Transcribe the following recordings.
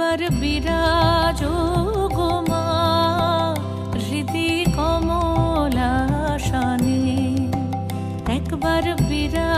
একবার বিরাজ গোমা হৃদি কমলাসানে একবার বিরাজ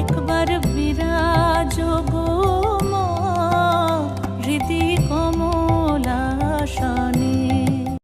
একবার বিরাজ গো।